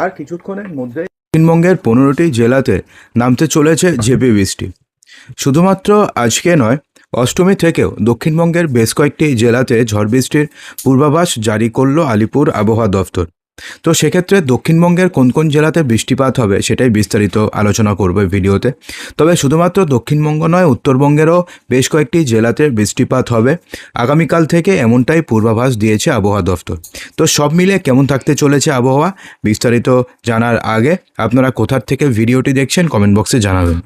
আর কিছুক্ষণের মধ্যে দক্ষিণবঙ্গের পনেরোটি জেলাতে নামতে চলেছে ঝেপি বৃষ্টি। শুধুমাত্র আজকে নয়, অষ্টমী থেকেও দক্ষিণবঙ্গের বেশ কয়েকটি জেলাতে ঝড় বৃষ্টির পূর্বাভাস জারি করল আলিপুর আবহাওয়া দফতর তো সেক্ষেত্রে দক্ষিণবঙ্গের কোন কোন জেলাতে বৃষ্টিপাত হবে সেটাই বিস্তারিত আলোচনা করবে ভিডিওতে। তবে শুধুমাত্র দক্ষিণবঙ্গ নয়, উত্তরবঙ্গেরও বেশ কয়েকটি জেলাতে বৃষ্টিপাত হবে। আগামীকাল থেকে এমনটাই পূর্বাভাস দিয়েছে আবহাওয়া দফতর। তো সব মিলে কেমন থাকতে চলেছে আবহাওয়া, বিস্তারিত জানার আগে আপনারা কোথার থেকে ভিডিওটি দেখছেন কমেন্ট বক্সে জানাবেন।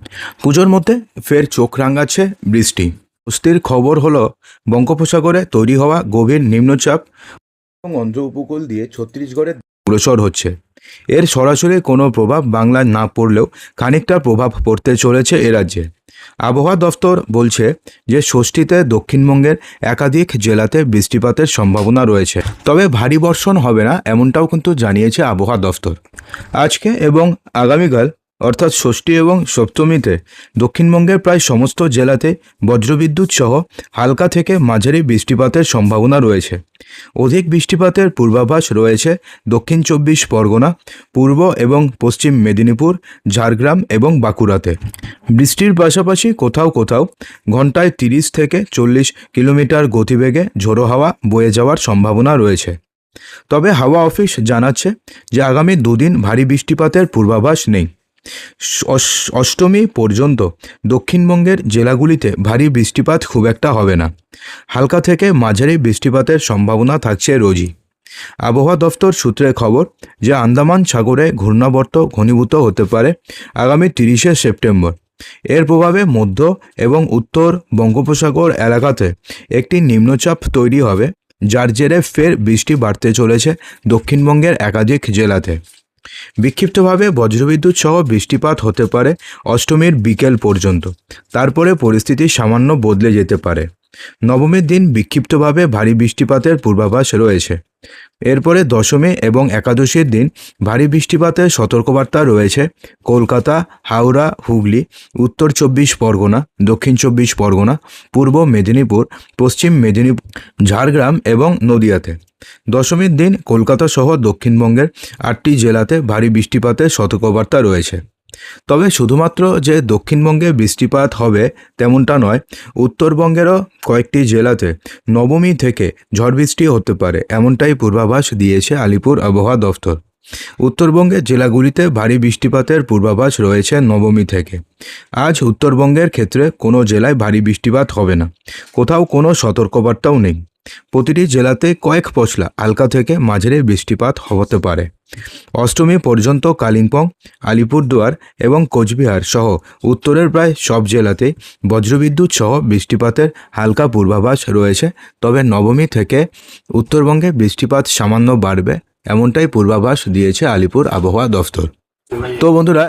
পুজোর মধ্যে ফের চোখ রাঙাচ্ছে বৃষ্টি। স্বস্তির খবর হলো, বঙ্গোপসাগরে তৈরি হওয়া গভীর নিম্নচাপ এবং অন্ধ্র উপকূল দিয়ে ছত্তিশগড়ে অগ্রসর হচ্ছে। এর সরাসরি কোনো প্রভাব বাংলায় না পড়লেও খানিকটা প্রভাব পড়তে চলেছে এ রাজ্যে। আবহাওয়া দফতর বলছে যে ষষ্ঠীতে দক্ষিণবঙ্গের একাধিক জেলাতে বৃষ্টিপাতের সম্ভাবনা রয়েছে। তবে ভারী বর্ষণ হবে না, এমনটাও কিন্তু জানিয়েছে আবহাওয়া দফতর। আজকে এবং আগামীকাল অর্থাৎ ষষ্ঠী এবং সপ্তমীতে দক্ষিণবঙ্গের প্রায় সমস্ত জেলাতে বজ্রবিদ্যুৎ সহ হালকা থেকে মাঝারি বৃষ্টিপাতের সম্ভাবনা রয়েছে। অধিক বৃষ্টিপাতের পূর্বাভাস রয়েছে দক্ষিণ চব্বিশ পরগনা, পূর্ব এবং পশ্চিম মেদিনীপুর, ঝাড়গ্রাম এবং বাঁকুড়াতে। বৃষ্টির পাশাপাশি কোথাও কোথাও ঘন্টায় তিরিশ থেকে চল্লিশ কিলোমিটার গতিবেগে ঝোড়ো হাওয়া বয়ে যাওয়ার সম্ভাবনা রয়েছে। তবে হাওয়া অফিস জানাচ্ছে যে আগামী দুদিন ভারী বৃষ্টিপাতের পূর্বাভাস নেই। অষ্টমী পর্যন্ত দক্ষিণবঙ্গের জেলাগুলিতে ভারী বৃষ্টিপাত খুব একটা হবে না। হালকা থেকে মাঝারি বৃষ্টিপাতের সম্ভাবনা থাকছে রোজই। আবহাওয়া দফতর সূত্রে খবর যে আন্দামান সাগরে ঘূর্ণাবর্ত ঘনীভূত হতে পারে আগামী তিরিশে সেপ্টেম্বর। এর প্রভাবে মধ্য এবং উত্তর বঙ্গোপসাগর এলাকাতে একটি নিম্নচাপ তৈরি হবে, যার জেরে ফের বৃষ্টি বাড়তে চলেছে দক্ষিণবঙ্গের একাধিক জেলাতে। বিক্ষিপ্তভাবে বজ্রবিদ্যুৎ সহ বৃষ্টিপাত হতে পারে অষ্টমীর বিকেল পর্যন্ত। তারপরে পরিস্থিতি সামান্য বদলে যেতে পারে। নবমীর দিন বিক্ষিপ্তভাবে ভারী বৃষ্টিপাতের পূর্বাভাস রয়েছে। এরপরে দশমী এবং একাদশীর দিন ভারী বৃষ্টিপাতের সতর্কবার্তা রয়েছে কলকাতা, হাওড়া, হুগলি, উত্তর চব্বিশ পরগনা, দক্ষিণ চব্বিশ পরগনা, পূর্ব মেদিনীপুর, পশ্চিম মেদিনীপুর, ঝাড়গ্রাম এবং নদিয়াতে। দশমীর দিন কলকাতা সহ দক্ষিণবঙ্গের আটটি জেলাতে ভারী বৃষ্টিপাতের সতর্কবার্তা রয়েছে। তবে শুধুমাত্র যে দক্ষিণবঙ্গে বৃষ্টিপাত হবে তেমনটা নয়, উত্তরবঙ্গেরও কয়েকটি জেলাতে নবমী থেকে ঝড় বৃষ্টি হতে পারে, এমনটাই পূর্বাভাস দিয়েছে আলিপুর আবহাওয়া দফতর। উত্তরবঙ্গের জেলাগুলিতে ভারী বৃষ্টিপাতের পূর্বাভাস রয়েছে নবমী থেকে। আজ উত্তরবঙ্গের ক্ষেত্রে কোনো জেলায় ভারী বৃষ্টিপাত হবে না। কোথাও কোনো সতর্কবার্তাও নেই। প্রতিটি জেলাতে কয়েক পশলা হালকা থেকে মাঝারি বৃষ্টিপাত হতে পারে। অষ্টমী পর্যন্ত কালিম্পং, আলিপুরদুয়ার এবং কোচবিহার সহ উত্তরের প্রায় সব জেলাতে বজ্রবিদ্যুৎ সহ বৃষ্টিপাতের হালকা পূর্বাভাস রয়েছে, তবে নবমী থেকে উত্তরবঙ্গে বৃষ্টিপাত সামান্য বাড়বে, এমনটাই পূর্বাভাস দিয়েছে আলিপুর আবহাওয়া দফতর। তো বন্ধুরা